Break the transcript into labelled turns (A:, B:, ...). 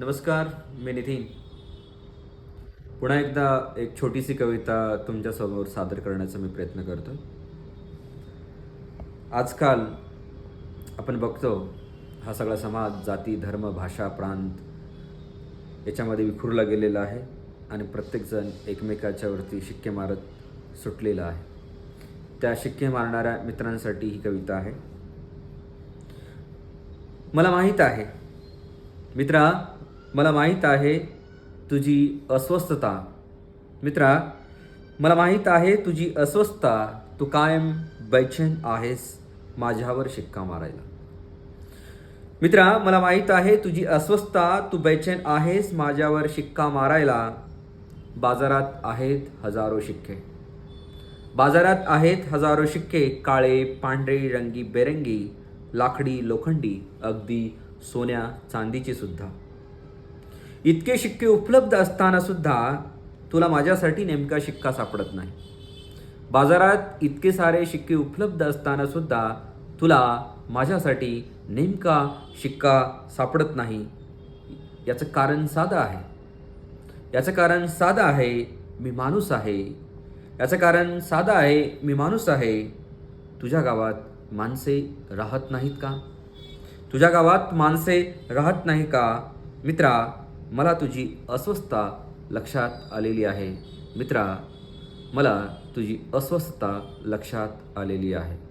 A: नमस्कार मी नितीन. पुन्हा एकदा एक छोटीशी कविता तुमच्यासमोर सादर करण्याचा मी प्रयत्न करतो आजकाल आपण बघतो हा सगळा समाज जाती धर्म भाषा प्रांत याच्यामध्ये विखुरला गेलेला आहे आणि प्रत्येकजण एकमेकाच्यावरती शिक्के मारत सुटलेला आहे. त्या शिक्के मारणाऱ्या मित्रांसाठी ही कविता आहे. मला माहीत आहे मित्रा मला माहीत आहे तुझी अस्वस्थता. मित्रा मला माहीत आहे तुझी अस्वस्थता. तू कायम बैचेन आहेस माझ्यावर शिक्का मारायला. मित्रा मला माहीत आहे तुझी अस्वस्थता. तू बैचेन आहेस माझ्यावर शिक्का मारायला. बाजारात आहेत हजारो शिक्के. बाजारात आहेत हजारो शिक्के. काळे पांढरे रंगी बेरंगी लाकडी लोखंडी अगदी सोन्या चांदीची सुद्धा. इतके शिक्के उपलब्ध असताना सुद्धा तुला माझ्यासाठी नेमका शिक्का सापडत नाही. बाजारात इतके सारे शिक्के उपलब्ध असताना सुद्धा तुला माझ्यासाठी नेमका शिक्का सापडत नाही. याचं कारण साधं आहे. याचं कारण साधं आहे मी माणूस आहे. याचं कारण साधं आहे मी माणूस आहे. तुझ्या गावात माणसे राहत नाहीत का? तुझ्या गावात माणसे राहत नाही का? मित्रा मला तुझी अस्वस्थता लक्षात आलेली आहे. मित्रा मला तुझी अस्वस्थता लक्षात आलेली आहे.